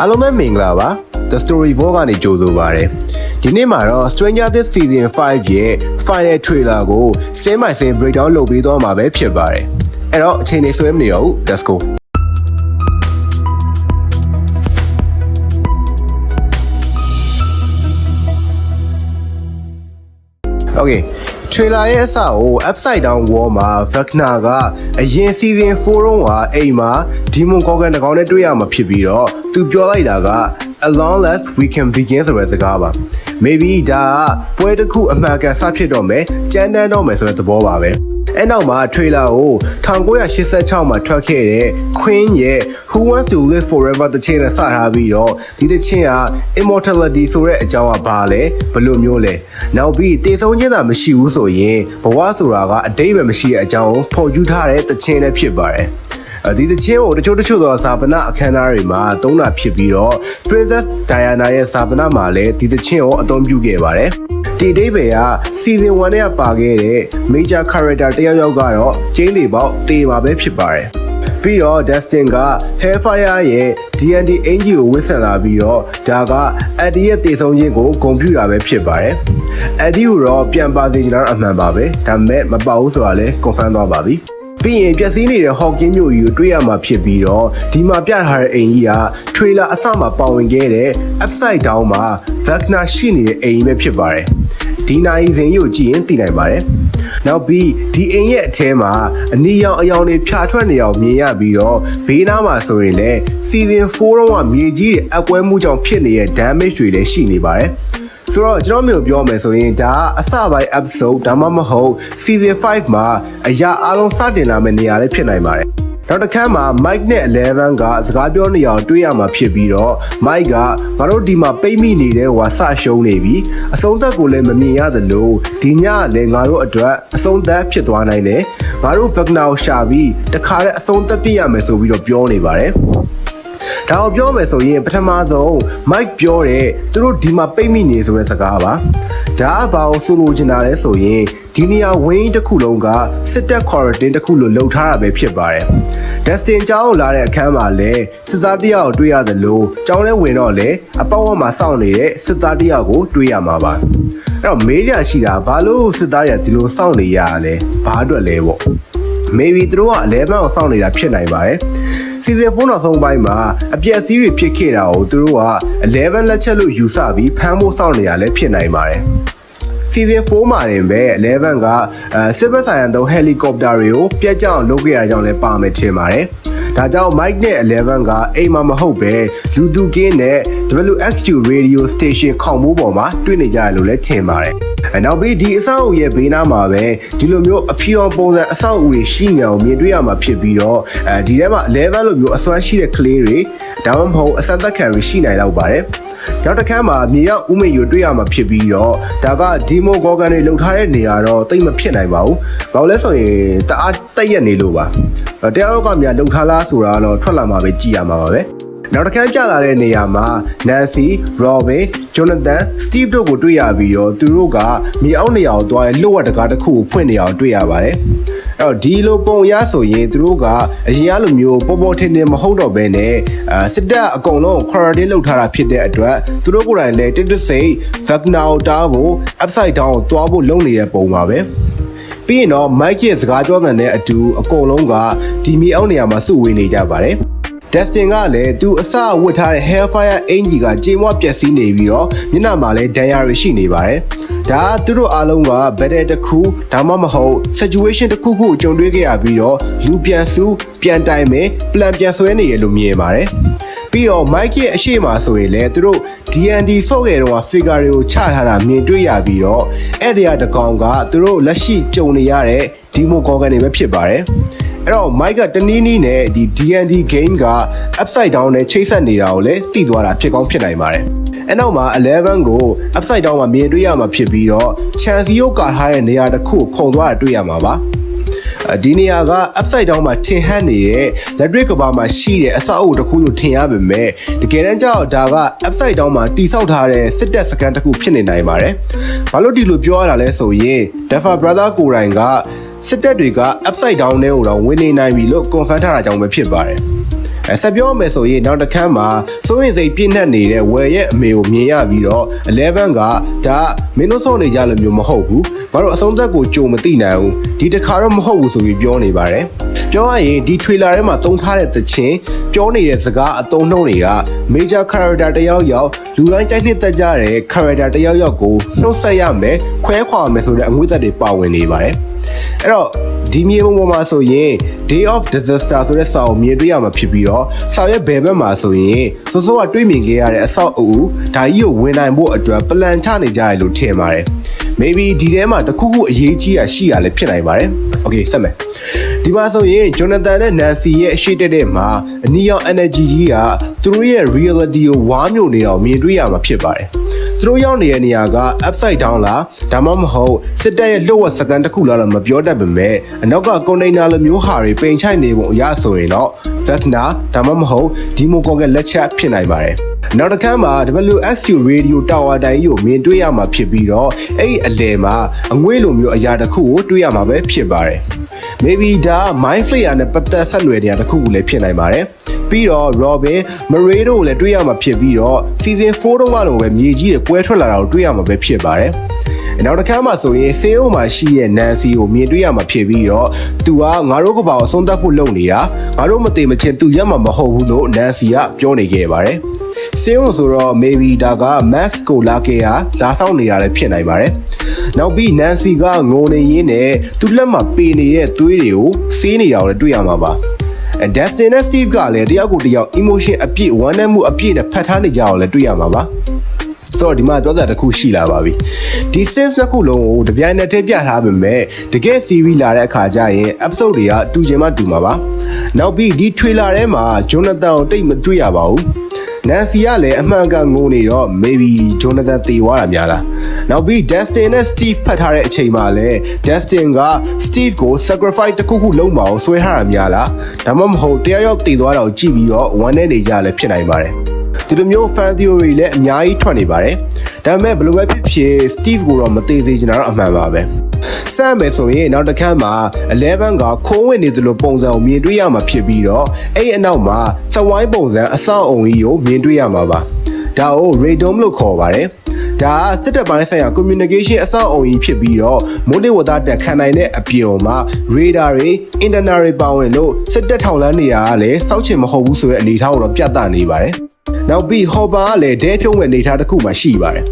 အားလုံးပဲမင်္ဂလာပါ The Story Vogue ကနေကြိုဆိုပါရစေဒီနေ့မှာတော့ Stranger Things Season 5ရဲ့ Final Trailer ကို Scene by Scene Breakdown လုပ်ပေးသွားမှာပဲဖြစ်ပါတယ်အဲ့တော့အချိန်နေဆွဲမနေရဘူး Let's go Okay trailer ရဲ့အစကို upside down wall မှာ Vecna ကအရင် season 4တုန်းကအိမ်မှာ Demon Gorgon တစ်ကောင်နဲ့တွေ့ရမှာဖြစ်ပြီးတော့သူပြောလိုက်တာက as long as we can begin ဆိုတဲ့စကားပါ maybe ဒါကပွဲတစ်ခုအမှန်ကန်စဖြစ်တော့မယ်ကြမ်းတမ်းတော့မယ်ဆိုတဲ့သဘောပါပဲ အဲ့နောက်မှာ trailer ကို1986မှာထွက်ခဲ့တဲ့ Queen ရဲ့ Who Wants to Live Forever တခြင်းနဲ့စထားပြီးတော့ဒီတခြင်းက immortality ဆိုတဲ့အကြောင်းကဘာလဲဘယ်လိုမျိုးလဲနောက်ပြီးတည်ဆုံးခြင်းသာမရှိဘူးဆိုရင်ဘဝဆိုတာကအတိတ်ပဲမရှိတဲ့အကြောင်းကိုဖော်ကျူးထားတဲ့တခြင်းလည်းဖြစ်ပါတယ်ဒီတချင်းကိုတချို့တချို့သောဇာပနာအခမ်းအနားတွေမှာသုံးတာဖြစ်ပြီးတော့ Princess Diana ရဲ့ဇာပနာမှာလည်းဒီတချင်းကိုအသုံးပြုခဲ့ပါတယ်။ ဒီဒိဗေက season 1နဲ့ပါခဲ့တဲ့ major character တယောက်ယောက်ကတော့ကျင်းတွေပေါ့တေးမှာပဲဖြစ်ပါတယ်။ပြီးတော့ Dustin က Hellfire ရဲ့ D&D အင်ဂျီကိုဝစ်ဆန်လာပြီးတော့ဒါက Eddie ရဲ့တည်ဆုံးခြင်းကိုဂုဏ်ပြုတာပဲဖြစ်ပါတယ်။ Eddie ကိုတော့ပြန်ပါစေချင်တာတော့အမှန်ပါပဲ။ဒါပေမဲ့မပါဘူးဆိုတာလည်း confirm သွားပါပြီ။ ပြီးရင်ပျက်စီးနေတဲ့ဟော့ကင်းမျိုးကြီးကိုတွေ့ရမှာဖြစ်ပြီးတော့ဒီမှာပြထားတဲ့အိမ်ကြီးက trailer အစမှာပါဝင်ခဲ့တဲ့ upside down မှာ Vecna ရှိနေတဲ့အိမ်ကြီးပဲဖြစ်ပါတယ်ဒီနိုင်စဉ်ကိုကြည့်ရင်သိနိုင်ပါတယ်နောက်ပြီးဒီအိမ်ရဲ့အထဲမှာအနီရောင်အယောင်တွေဖြာထွက်နေအောင်မြင်ရပြီးတော့ဘေးနားမှာဆိုရင်လည်း season 4တော့ကမြေကြီးရဲ့အကွဲမှုကြောင့်ဖြစ်နေတဲ့ damage တွေလည်းရှိနေပါတယ် ဆိုတော့ကျွန်တော်မျိုးပြောမယ်ဆိုရင်ဒါအစပိုင်း episode ဒါမှမဟုတ် season 5မှာအရာအလုံးစတင်လာမယ့်နေရာလေးဖြစ်နိုင်ပါတယ်နောက်တစ်ခါမှာ Mike နဲ့11ကစကားပြောနေအောင်တွေးရမှာဖြစ်ပြီးတော့ Mike ကငါတို့ဒီမှာပိတ်မိနေတဲ့ဟိုကစရှုံးနေပြီအဆုံးသက်ကိုလည်းမမြင်ရသလိုဒီညကလည်းငါတို့အတွက်အဆုံးသက်ဖြစ်သွားနိုင်တယ်ငါတို့ Vecna ကိုရှာပြီးတခါတည်းအဆုံးသက်ပြရမယ်ဆိုပြီးတော့ပြောနေပါတယ် ဒါကိုပြောမယ်ဆိုရင်ပထမဆုံး Mike ပြောတယ်သူတို့ဒီမှာပိတ်မိနေဆိုတဲ့စကားပါဒါကဘာကိုဆိုလိုချင်တာလဲဆိုရင်ဒီနေရာဝင်းတစ်ခုလုံးကစစ်တပ် quarantine တစ်ခုလို့လှုပ်ထားတာပဲဖြစ်ပါတယ်။ Dustin ကျောင်းကိုလာတဲ့အခန်းမှာလည်းစစ်သားတယောက်ကိုတွေ့ရသလိုကျောင်းထဲဝင်တော့လည်းအပေါက်ဝတ်မှာစောင့်နေတဲ့စစ်သားတယောက်ကိုတွေ့ရမှာပါ။အဲ့တော့မေးရရှိတာဘာလို့စစ်သားရဒီလိုစောင့်နေရလဲဘာအတွက်လဲပေါ့။ maybe သူတို့ကအလဲပန်းကိုစောင့်နေတာဖြစ်နိုင်ပါတယ်။ season 4နောက်ဆုံးပိုင်းမှာအပြက်စီးတွေဖြစ်ခဲ့တာကိုသူတို့က11လက်ချက်လို့ယူဆပြီးဖမ်းဖို့စောင့်နေတာလည်းဖြစ်နိုင်ပါတယ်။ season 4မှာတင်ပဲ11ကအဲစစ်ဘက်ဆိုင်ရာတော့ helicopter တွေကိုပြက်ကြအောင်လုပ်ခဲ့ရကြောင်းလည်းပါမယ်ထင်ပါတယ်။ဒါကြောင့် Mike နဲ့11ကအိမ်မှာမဟုတ်ပဲလူသူကင်းနဲ့ WXQ radio station ခေါင်မိုးပေါ်မှာတွေ့နေကြရလို့လည်းထင်ပါတယ်။အဲ နောက်ပြီးဒီအဆောက်အဦရဲ့ဘေးနားမှာပဲဒီလိုမျိုးအဖြူအောင်ပုံစံအဆောက်အဦတွေရှိနေအောင်မြင်တွေ့ရမှာဖြစ်ပြီးတော့အဲဒီထဲမှာ11လိုမျိုးအစွမ်းရှိတဲ့ကလေးတွေဒါမှမဟုတ်အစသက်ခံတွေရှိနိုင်တော့ပါတယ်။နောက်တစ်ခါမှာမြေရောက်ဥမေယူတွေ့ရမှာဖြစ်ပြီးတော့ဒါကဒီမိုဂေါကန်တွေလှုပ်ထားတဲ့နေရာတော့တိတ်မဖြစ်နိုင်ပါဘူး။ဘာလို့လဲဆိုရင်တအားတက်ရက်နေလို့ပါ။တရားရောက်ကများလှုပ်ထားလားဆိုတာတော့ထွက်လာမှာပဲကြည်ရမှာပါပဲ။ နောက်တစ်ခါပြလာတဲ့နေရာမှာ Nancy, Robin, Jonathan, Steve တို့ကိုတွေ့ရပြီးတော့သူတို့ကမြေအောက်နေရာကိုသွားလှုပ်ဝက်တကားတစ်ခုကိုဖွင့်နေအောင်တွေ့ရပါတယ်။အဲ့တော့ဒီလိုပုံရဆိုရင်သူတို့ကအရင်အလိုမျိုးပေါ်ပေါ်ထင်ထင်မဟုတ်တော့ဘဲနဲ့အဲစစ်တပ်အကုန်လုံး quarantine လုပ်ထားတာဖြစ်တဲ့အတွက်သူတို့ကိုယ်တိုင်လည်းတစ်တစ်စိတ် Vecna ကိုတားဖို့ upside down ကိုတွားဖို့လုပ်နေတဲ့ပုံပါပဲပြီးရင်တော့ Mike ရဲ့စကားပြောတဲ့နဲ့အတူအကုန်လုံးကဒီမြေအောက်နေရာမှာစုဝေးနေကြပါတယ် Dustin ကလည်းသူအစဝတ်ထားတဲ့ Hellfire အင်ဂျီကကြေမွပျက်စီးနေပြီးတော့မျက်နှာမှာလည်းဒဏ်ရာတွေရှိနေပါတယ်။ဒါကသူတို့အားလုံးက battle တစ်ခုဒါမှမဟုတ် situation တစ်ခုခုကိုကြုံတွေ့ခဲ့ရပြီးတော့လူပြန်စုပြန်တိုင်မယ် plan ပြန်ဆွဲနေရလို့မြင်ပါတယ်။ပြီးတော့ Mike ရဲ့အရှိမဆိုရင်လည်းသူတို့ D&D ဆော့ခဲ့တော့ figure တွေကိုချထားတာမြင်တွေ့ရပြီးတော့အဲ့ဒီအတကောင်ကသူတို့လက်ရှိကြုံနေရတဲ့ Demo Gorgon တွေပဲဖြစ်ပါတယ်။ အဲ့တော့ Mike ကတနည်းနည်းနဲ့ဒီ D&D game က upside down နဲ့ချိတ်ဆက်နေတာကိုလည်းသိသွားတာဖြစ်ကောင်းဖြစ်နိုင်ပါတယ်။အဲ့နောက်မှာ11ကို upside down မှာမြင်တွေ့ရမှာဖြစ်ပြီးတော့ chance ကိုကာထားတဲ့နေရာတစ်ခုခုံသွားတာတွေ့ရမှာပါ။ဒီနေရာက upside down မှာထင်ဟပ်နေတဲ့လက်တွေ့ကဘာမှာရှိတဲ့အဆောက်အဦတစ်ခုလို့ထင်ရပေမဲ့တကယ်တမ်းကျတော့ဒါက upside down မှာတိစောက်ထားတဲ့စစ်တပ်စကန်တစ်ခုဖြစ်နေနိုင်ပါတယ်။ဘာလို့ဒီလိုပြောရတာလဲဆိုရင် Defa Brother ကိုယ်တိုင်က စစ်တပ်တွေက upside down နဲ့ဟိုတော့ဝင်နေနိုင်ပြီလို့ confirm ထားတာကြောင့်ပဲဖြစ်ပါတယ်အဲဆက်ပြောမယ်ဆိုရင်နောက်တစ်ခါမှာစိုးရင်စိတ်ပြည့်နှက်နေတဲ့ဝယ်ရဲ့အမေကိုမြင်ရပြီးတော့11ကဒါမင်းတို့စောင့်နေကြလို့မျိုးမဟုတ်ဘူးငါတို့အဆုံးသက်ကိုကြုံမသိနိုင်ဘူးဒီတစ်ခါတော့မဟုတ်ဘူးဆိုပြီးပြောနေပါတယ်ပြောရရင်ဒီ trailer ထဲမှာသုံးထားတဲ့သချင်းပြောနေတဲ့စကားအသုံးနှုန်းတွေက major character တယောက်ယောက်လူတိုင်းကြိုက်နှစ်သက်ကြတဲ့ character တယောက်ယောက်ကိုနှုတ်ဆက်ရမယ်ခွဲခွာမယ်ဆိုတဲ့အငွေ့သက်တွေပါဝင်နေပါတယ် အဲ့တော့ဒီမြေပုံပေါ်မှာဆိုရင် Day of Disaster ဆိုတဲ့စာအုပ်မြင်တွေ့ရမှာဖြစ်ပြီးတော့စာရွက်ဘယ်ဘက်မှာဆိုရင်စောစောကတွေးမြင်ခဲ့ရတဲ့အဆောက်အဦဒါကြီးကိုဝင်နိုင်ဖို့အတွက်ပလန်ချနေကြရလို့ထင်ပါတယ် maybe ဒီထဲမှာတခုခုအရေးကြီးရရှိရလည်းဖြစ်နိုင်ပါတယ် okay ဆက်မယ်ဒီမှာဆိုရင် Jonathan နဲ့ Nancy ရဲ့အရှိတက်တဲ့မှာအနီရောင် energy ကြီးကသူတို့ရဲ့ reality ကိုဝါမျိုးနေအောင်မြင်တွေ့ရမှာဖြစ်ပါတယ်သူ တို့ရောက်နေတဲ့နေရာက upside down လားဒါမှမဟုတ်စစ်တပ်ရဲ့လှုပ်ဝက်စကန်တစ်ခုလားတော့မပြောတတ်ပါမဲ့အနောက်က container လိုမျိုးဟာတွေပိန်ချိုက်နေပုံအရဆိုရင်တော့ Vecna ဒါမှမဟုတ် Demo Kong ရဲ့လက်ချက်ဖြစ်နိုင်ပါတယ်နောက်တစ်ခါမှာ WXU Radio Tower တိုင်းကိုမြင်တွေ့ရမှာဖြစ်ပြီးတော့အဲ့ဒီအလယ်မှာအငွေ့လိုမျိုးအရာတစ်ခုကိုတွေ့ရမှာပဲဖြစ်ပါတယ် maybe ဒါ mind flayer နဲ့ပတ်သက်ဆက်နွယ်နေတာတစ်ခုခုလည်းဖြစ်နိုင်ပါတယ် ပြီးတော့ Robin Murray တို့ကိုလည်းတွေ့ရမှာဖြစ်ပြီးတော့ season 4တုန်းကလိုပဲမြေကြီးတွေကွဲထွက်လာတာကိုတွေ့ရမှာပဲဖြစ်ပါတယ်နောက်တစ်ခါမှဆိုရင်စေအုံမှာရှိတဲ့ Nancy ကိုမြင်တွေ့ရမှာဖြစ်ပြီးတော့သူကငါတို့ကဘာကိုဆုံးသက်ဖို့လုပ်နေတာငါတို့မသိမချင်းသူရက်မှာမဟုတ်ဘူးလို့ Nancy ကပြောနေခဲ့ပါတယ်စင်းုံဆိုတော့ maybe ဒါက Max ကိုလာခဲ့ရလာဆောင်နေရလည်းဖြစ်နိုင်ပါတယ်။နောက်ပြီး Nancy ကငိုနေရင်းနဲ့သူ့လက်မှာပေနေတဲ့သွေးတွေကိုဆေးနေတာကိုလည်းတွေ့ရမှာပါ။ And Dustin နဲ့ Steve ကလည်းတယောက်ကိုတယောက် emotion အပြည့်ဝမ်းနည်းမှုအပြည့်နဲ့ဖတ်ထားနေကြအောင်လည်းတွေ့ရမှာပါ။ဆိုတော့ဒီမှာပြောတာတစ်ခုရှိလာပါပြီဒီ sense နှစ်ခုလုံးကိုတပြိုင်နက်တည်းပြထားပေမဲ့တကယ် series လာတဲ့အခါကျရင် episode တွေကတူချင်မှတူမှာပါနောက်ပြီးဒီ trailer ထဲမှာ Jonathan ကိုတိတ်မတွေ့ရပါဘူး Nancy ကလည်းအမှန်ကန်ငိုနေတော့ maybe Jonathan တေသွားတာများလားနောက်ပြီး Dustin နဲ့ Steve ဖတ်ထားတဲ့အချိန်မှာလည်း Dustin က Steve ကို sacrifice တစ်ခုခုလုပ်မအောင်ဆွဲထားတာများလားဒါမှမဟုတ်တရားရောက်တေသွားတာကိုကြည့်ပြီးတော့ဝမ်းနဲ့နေကြလည်းဖြစ်နိုင်ပါတယ်ဒီလိုမျိုး fan theory လည်းအများကြီးထွက်နေပါတယ်ဒါပေမဲ့ဘယ်လိုပဲဖြစ်ဖြစ် Steve ကိုတော့မသေးသေးချင်တာတော့အမှန်ပါပဲ စမ်းမယ်ဆိုရင်နောက်တစ်ခါမှာ11ကခိုးဝင်နေသလိုပုံစံကိုမြင်တွေ့ရမှာဖြစ်ပြီးတော့အဲ့အနောက်မှာစဝိုင်းပုံစံအဆောက်အုံကြီးကိုမြင်တွေ့ရမှာပါဒါကို radom လို့ခေါ်ပါတယ်ဒါကစစ်တပ်ပိုင်းဆိုင်ရာ communication အဆောက်အုံကြီးဖြစ်ပြီးတော့မွန်တေဝတာတက်ခံနိုင်တဲ့အပြင်မှာ radar တွေ internet တွေပါဝင်လို့စစ်တပ်ထောက်လန်းနေရတာလည်းစောက်ချင်မဟုတ်ဘူးဆိုတဲ့အနေအထားကိုတော့ပြသနေပါတယ် နောက်ပြီးဟော်ပါကလည်းဒဲဖြုံးမဲ့အနေထားတစ်ခုမှရှိပါတယ်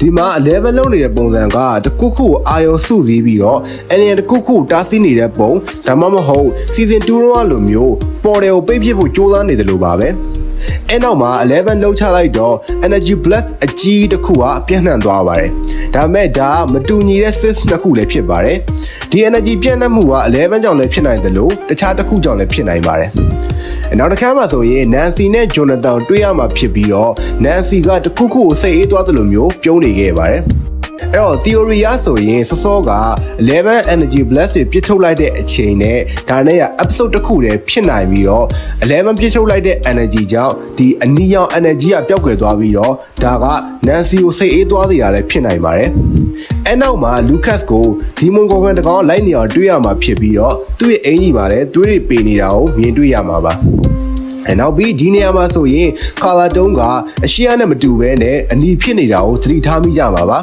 ဒီမှာ11လုံးနေတဲ့ပုံစံကတခုခုအာယုံစုစည်းပြီးတော့အန်ရတခုခုတားဆီးနေတဲ့ပုံဒါမှမဟုတ် season 2တော့လိုမျိုးပေါ်တယ်ကိုပိတ်ပစ်ဖို့ကြိုးစားနေတယ်လို့ပါပဲ အဲ့နောက်မှာ11လောက်ချလိုက်တော့ energy blast အကြီးတစ်ခုကပြန့်နှံ့သွားပါတယ်ဒါပေမဲ့ဒါမတူညီတဲ့ sys နှစ်ခုလည်းဖြစ်ပါတယ်ဒီ energy ပြန့်နှံ့မှုက11ကြောင့်လည်းဖြစ်နိုင်တယ်လို့တခြားတစ်ခုကြောင့်လည်းဖြစ်နိုင်ပါတယ်နောက်တစ်ခါမှဆိုရင် Nancy နဲ့ Jonathan တွေ့ရမှာဖြစ်ပြီးတော့ Nancy ကတခုခုကိုစိတ်အေးသွားတယ်လို့မျိုးပြုံးနေခဲ့ပါတယ် အဲ့တော့ theory ရဆိုရင်စောစောက11 energy blast တွေပြစ်ထုတ်လိုက်တဲ့အချိန်နဲ့ဒါနဲ့က episode တစ်ခုတည်းဖြစ်နိုင်ပြီးတော့11ပြစ်ထုတ်လိုက်တဲ့ energy ကြောင့်ဒီအနီရောင် energy ကပျောက်ကွယ်သွားပြီးတော့ဒါက Nancy ကိုစိတ်အေးသွားစေရလည်းဖြစ်နိုင်ပါတယ်အဲ့နောက်မှာ Lucas ကိုဒီမွန်ကောကန်တကောင်လိုက်နေအောင်တွေ့ရမှာဖြစ်ပြီးတော့သူ့ရဲ့အင်ကြီးမှာလည်းသွေးတွေပေနေတာကိုမြင်တွေ့ရမှာပါအဲနောက်ပြီးဒီနေရာမှာဆိုရင်ကာလာတုံးကအရှိယနဲ့မတူဘဲနဲ့အနီဖြစ်နေတာကိုသတိထားမိကြမှာပါ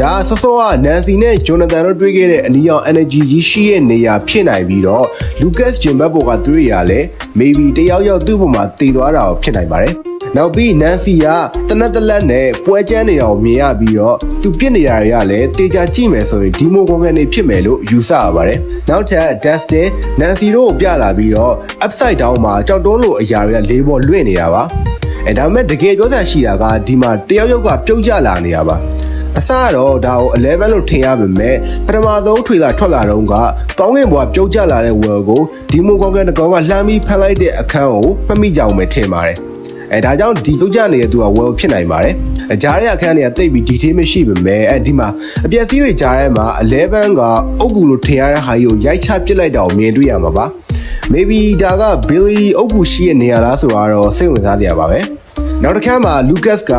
ဒါဆောစောကနန်စီနဲ့ဂျိုနာသန်တို့တွေ့ခဲ့တဲ့အနီရောင် energy ကြီးရှိရဲ့နေရာဖြစ်နိုင်ပြီးတော့ Lucas Jim ဘက်ပေါ်ကတွေ့ရလဲ maybe တယောက်ယောက်သူ့ပေါ်မှာတည်သွားတာဖြစ်နိုင်ပါတယ်နောက်ပြီးနန်စီကတနက်တလက်နဲ့ပွဲချမ်းနေတာကိုမြင်ရပြီးတော့သူပြစ်နေတာတွေကလည်းတေချာကြည့်မယ်ဆိုရင်ဒီမိုကွန်ကနေဖြစ်မယ်လို့ယူဆရပါတယ်။နောက်ထပ် Dustin နန်စီတို့ကိုပြလာပြီးတော့ upside down မှာကြောက်တုံးလိုအရာတွေကလေးပေါ်လွင့်နေတာပါ။အဲဒါမဲ့တကယ်ပြောစရာရှိတာကဒီမှာတယောက်ယောက်ကပြုတ်ကျလာနေတာပါ။ အစကတော့ဒါကို11လို့ထင်ရပါမယ်ပထမဆုံးထွေလာထွက်လာတော့ကကောင်းကင်ဘွားပြုတ်ကျလာတဲ့ဝယ်ကိုဒီမိုကောကန်တကောင်ကလှမ်းပြီးဖမ်းလိုက်တဲ့အခန်းကိုမမိကြအောင်ပဲထင်ပါတယ်အဲဒါကြောင့်ဒီပြုတ်ကြနေတဲ့သူက well ဖြစ်နိုင်ပါတယ်အကြားရအခန်းတွေကတိတ်ပြီး detail မရှိပါမယ်အဲဒီမှာအပြည့်စည်းတွေကြားထဲမှာ11ကအုတ်ကူလို့ထင်ရတဲ့ဟာကြီးကိုရိုက်ချပစ်လိုက်တာကိုမြင်တွေ့ရမှာပါ maybe ဒါက Billy အုတ်ကူရှိရဲ့နေရာလားဆိုတော့စိတ်ဝင်စားစရာပါပဲ နောက်တစ်ခါမှာ Lucas က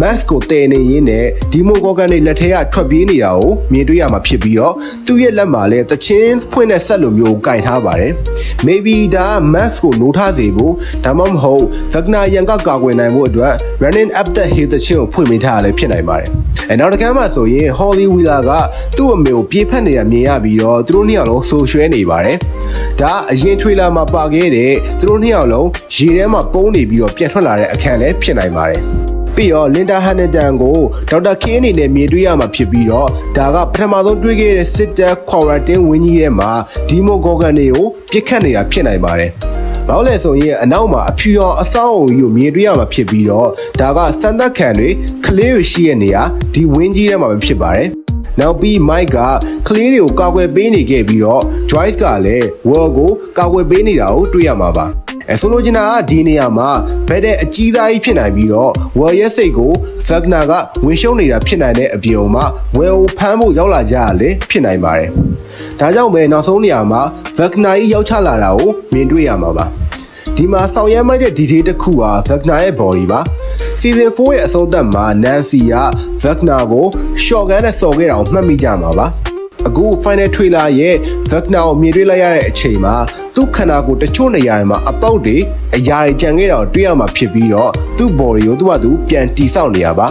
Max ကိုတည်နေရင်းနဲ့ Demon Gorgon တွေလက်ထဲကထွက်ပြေးနေတာကိုမြင်တွေ့ရမှာဖြစ်ပြီးတော့သူ့ရဲ့လက်မှာလည်းတချင်းဖွင့်တဲ့ဆက်လိုမျိုးကင်ထားပါတယ်။ maybe ဒါက Max ကိုနိုးထားစေဖို့ဒါမှမဟုတ် Wagner ရန်ကကာကွယ်နိုင်ဖို့အတွက် running up the hill တချင်းကိုဖွင့်ပေးထားရလည်းဖြစ်နိုင်ပါတယ်။ အဲနောက်တစ်ခါမှဆိုရင် Holly Wheeler ကသူ့အမေကိုပြေးဖက်နေတာမြင်ရပြီးတော့သူတို့နှစ်ယောက်လုံးဆိုရွှဲနေပါတယ်။ဒါအရင်ထွေလာမှာပါခဲ့တဲ့သူတို့နှစ်ယောက်လုံးရေထဲမှာပုံးနေပြီးတော့ပြန်ထွက်လာတဲ့အခန်းလည်းဖြစ်နိုင်ပါတယ်။ပြီးတော့လင်တာဟန်နတန်ကိုဒေါက်တာခင်းအနေနဲ့မြင်တွေ့ရမှာဖြစ်ပြီးတော့ဒါကပထမဆုံးတွေ့ခဲ့တဲ့စစ်တပ်ခွာရတင်ဝင်းကြီးထဲမှာဒီမိုဂေါကန်တွေကိုပြစ်ခတ်နေတာဖြစ်နိုင်ပါတယ်။ ဘာလို့လဲဆိုရင်အနောက်မှာအဖြူရောင်အဆောင်အုံကြီးကိုမြင်တွေ့ရမှာဖြစ်ပြီးတော့ဒါကစံသက်ခံတွေကလေးတွေရှိတဲ့နေရာဒီဝင်းကြီးထဲမှာပဲဖြစ်ပါတယ်။နောက်ပြီး Mike ကကလေးတွေကိုကာကွယ်ပေးနေခဲ့ပြီးတော့ Joyce ကလည်း Wall ကိုကာကွယ်ပေးနေတာကိုတွေ့ရမှာပါ။ အဲဆိုလိုချင်တာကဒီနေရာမှာဘက်တဲ့အကြီးသားကြီးဖြစ်နိုင်ပြီးတော့ဝယ်ရဲ့စိတ်ကိုဗက်ဂနာကဝင်ရှုံနေတာဖြစ်နိုင်တဲ့အပြင်မှာဝယ်ကိုဖမ်းဖို့ရောက်လာကြရလေဖြစ်နိုင်ပါတယ်။ဒါကြောင့်ပဲနောက်ဆုံးနေရာမှာဗက်ဂနာကြီးရောက်ချလာတာကိုမြင်တွေ့ရမှာပါ။ဒီမှာဆောင်ရွက်မိုက်တဲ့ detail တစ်ခုဟာဗက်ဂနာရဲ့ body ပါ။ season 4ရဲ့အဆုံးသတ်မှာ Nancy ကဗက်ဂနာကို shotgun နဲ့စော်ခဲ့တာကိုမှတ်မိကြမှာပါ။ အခု final trailer ရဲ့ Wagner ကိုမြင်တွေ့လိုက်ရတဲ့အချိန်မှာသူ့ခန္ဓာကိုယ်တချို့နေရာတွေမှာအပေါက်တွေအရာတွေကြံခဲ့တာကိုတွေ့ရမှာဖြစ်ပြီးတော့သူ့ body ကိုသူ့ဘာသူပြန်တီဆောက်နေရပါ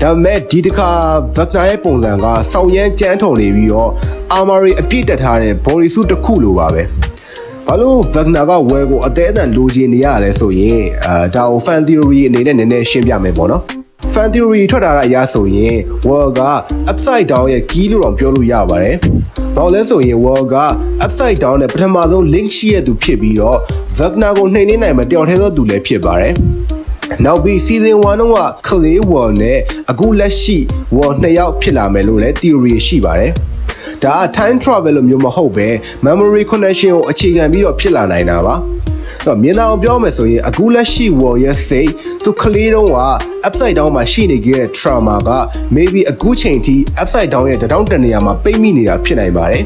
ဒါပေမဲ့ဒီတစ်ခါ Wagner ရဲ့ပုံစံကစောင်းရမ်းကြမ်းထုံနေပြီးတော့ armory အပြည့်တက်ထားတဲ့ body suit တစ်ခုလိုပါပဲဘာလို့ Wagner ကဝယ်ကိုအသေးအတန်လိုချင်နေရလဲဆိုရင်အာဒါကို fan theory အနေနဲ့နည်းနည်းရှင်းပြမယ်ပေါ့နော် fan theory ထွက်လာတဲ့အရာဆိုရင် world က upside down ရဲ့ key လို့တော့ပြောလို့ရပါတယ်။ဘာလို့လဲဆိုရင် world က upside down နဲ့ပထမဆုံး link ရှိရသူဖြစ်ပြီးတော့ Wagner ကိုနှိမ်နှင်းနိုင်မဲ့တယောက်တည်းသောသူလည်းဖြစ်ပါတယ်။နောက်ပြီး season 1တုန်းက Clay Wall နဲ့အခုလက်ရှိ Wall နှစ်ယောက်ဖြစ်လာမယ်လို့လည်း theory ရှိပါတယ်။ဒါက time travel လို့မျိုးမဟုတ်ပဲ memory connection ကိုအခြေခံပြီးတော့ဖြစ်လာနိုင်တာပါ။ တော့မြင်အောင်ပြောမယ်ဆိုရင်အခုလက်ရှိ wall ရဲ့စိတ်သူကလေးတုံးက upside down မှာရှိနေခဲ့တဲ့ trauma က maybe အခုချိန်ထိ upside down ရဲ့တတောင်းတနေရာမှာပိတ်မိနေတာဖြစ်နိုင်ပါတယ်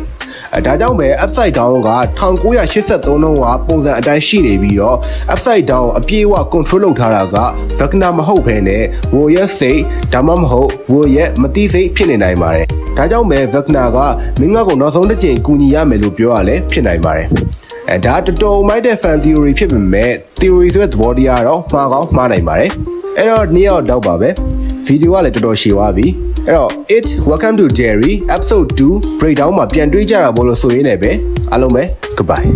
အဲဒါကြောင့်ပဲ upside down က1983တုန်းကပုံစံအတိုင်းရှိနေပြီးတော့ upside down အပြေးအဝ control လုပ်ထားတာက Wagner မဟုတ်ဘဲနဲ့ Wall ရဲ့စိတ်ဒါမှမဟုတ် Wall ရဲ့မတိစိတ်ဖြစ်နေနိုင်ပါတယ်ဒါကြောင့်ပဲ Wagner ကမင်းငါကိုနောက်ဆုံးတစ်ချိန်ကူညီရမယ်လို့ပြောရလဲဖြစ်နိုင်ပါတယ် အဲဒါတော်တော်မိုက်တဲ့ fan theory ဖြစ်ပေမဲ့ theory ဆိုတဲ့သဘောတရားတော့မှားကောင်းမှားနိုင်ပါတယ်အဲ့တော့နေ့ရောက်တော့ပါပဲဗီဒီယိုကလည်းတော်တော်ရှည်သွားပြီအဲ့တော့ it welcome to Jerry episode 2 breakdown မှာပြန်တွေးကြတာဘောလို့ဆိုရင်းနဲ့ပဲအားလုံးပဲ goodbye